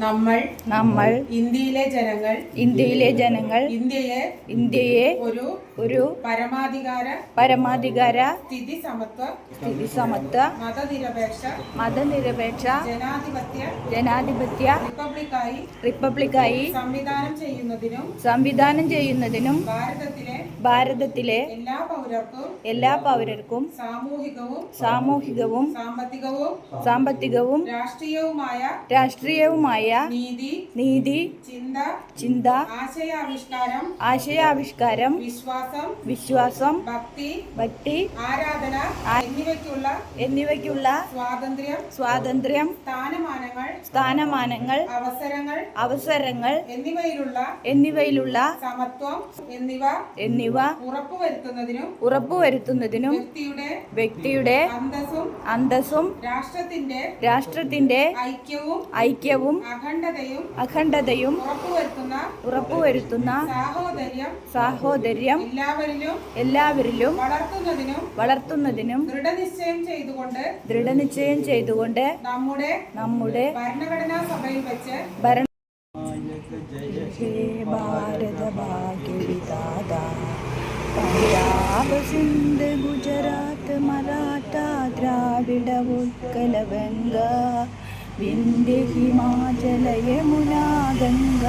നമ്മൾ നമ്മൾ ഇന്ത്യയിലെ ജനങ്ങൾ ഇന്ത്യയിലെ ജനങ്ങൾ ഇന്ത്യയെ ഇന്ത്യയെ ഒരു ഒരു പരമാധികാര പരമാധികാര സ്ഥിതി സമത്വ സ്ഥിതി സമത്വ മതനിരപേക്ഷ മതനിരപേക്ഷ ജനാധിപത്യ ജനാധിപത്യ റിപ്പബ്ലിക്കായി റിപ്പബ്ലിക്കായി സംവിധാനം ചെയ്യുന്നതിനും സംവിധാനം ചെയ്യുന്നതിനും ഭാരതത്തിലെ ഭാരതത്തിലെ എല്ലാ പൗരർക്കും എല്ലാ പൗരർക്കും സാമൂഹികവും സാമൂഹികവും സാമ്പത്തികവും സാമ്പത്തികവും രാഷ്ട്രീയവുമായ രാഷ്ട്രീയവുമായ നീതി നീതി ചിന്ത ചിന്ത ആശയാവിഷ്കാരം ആശയാവിഷ്കാരം വിശ്വാസം വിശ്വാസം ഭക്തി ഭക്തി ആരാധന എന്നിവയ്ക്കുള്ള എന്നിവയ്ക്കുള്ള സ്വാതന്ത്ര്യം സ്വാതന്ത്ര്യം സ്ഥാനമാനങ്ങൾ സ്ഥാനമാനങ്ങൾ അവസരങ്ങൾ അവസരങ്ങൾ എന്നിവയിലുള്ള എന്നിവയിലുള്ള സമത്വം എന്നിവ എന്നിവ ഉറപ്പുവരുത്തുന്നതിനും ഉറപ്പുവരുത്തുന്നതിനും വ്യക്തിയുടെ വ്യക്തിയുടെ അന്തസ്സും അന്തസ്സും രാഷ്ട്രത്തിന്റെ രാഷ്ട്രത്തിന്റെ ഐക്യവും ഐക്യവും അഖണ്ഡതയും അഖണ്ഡതയും ഉറപ്പുവരുത്തുന്ന ഉറപ്പുവരുത്തുന്ന സാഹോദര്യം സാഹോദര്യം എല്ലാവരിലും എല്ലാവരിലും വളർത്തുന്നതിനും വളർത്തുന്നതിനും ദൃഢനിശ്ചയം ചെയ്തുകൊണ്ട് ദൃഢനിശ്ചയം ചെയ്തുകൊണ്ട് നമ്മുടെ നമ്മുടെ ഭരണഘടനാ സഭയിൽ വെച്ച് ഭരണ ഭാരത പഞ്ചാബ് സിന്ധ് ഗുജറാത്ത് മറാഠ ദ്രാവിഡ ഉത്കല ഗംഗ വിന്ധ്യ ഹിമാചല യമുന ഗംഗ